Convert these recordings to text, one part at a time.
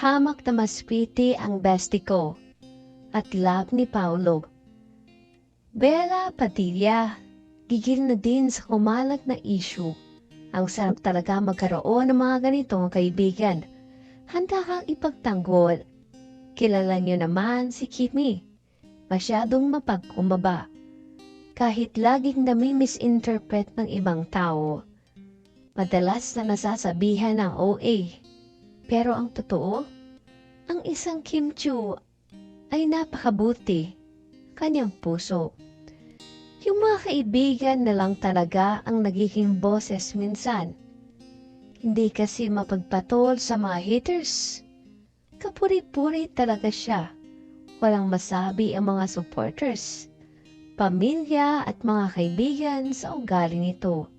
hamak na maspiti ang bestie ko at love ni Paulo. Bella Padilla, gigil na din sa kumalat na issue. Ang sarap talaga magkaroon ng mga ganitong kaibigan. Handa kang ipagtanggol. Kilala niyo naman si Kimi. Masyadong mapagkumbaba. Kahit laging nami-misinterpret ng ibang tao. Madalas na nasasabihan ng OA. Pero ang totoo, ang isang Kim Chu ay napakabuti. Kanyang puso. Yung mga kaibigan na lang talaga ang nagiging boses minsan. Hindi kasi mapagpatol sa mga haters. Kapuri-puri talaga siya. Walang masabi ang mga supporters, pamilya at mga kaibigan sa ugali nito.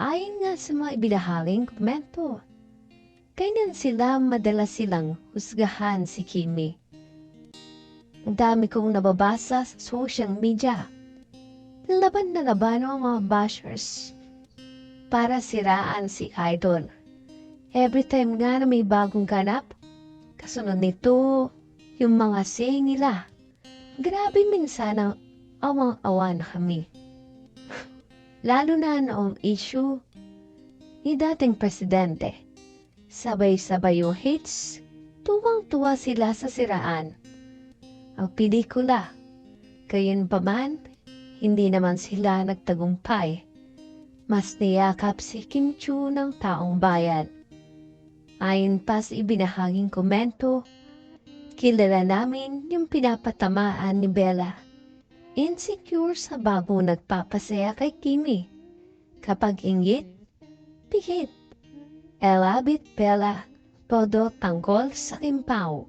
Ayon nga sa mga ibinahaling komento, ganyan sila madalas silang husgahan si Kimi. Ang dami kong nababasa sa social media. Laban na laban ang mga bashers para siraan si Idol. Every time nga na may bagong ganap, kasunod nito yung mga saying nila. Grabe minsan ang awang-awa na kami. Lalo na noong issue ni dating presidente. Sabay-sabay yung hits, tuwang-tuwa sila sa siraan. Ang pelikula, gayon pa man, hindi naman sila nagtagumpay. Mas niyakap si Kim Chu ng taong bayan. Ayon pa sa ibinahaging komento, kilala namin yung pinapatamaan ni Bella. Insecure sa bago nagpapasaya kay Kimi. Kapag ingit, pihit. Elabit Bella, todo tangkol sa kimpaw.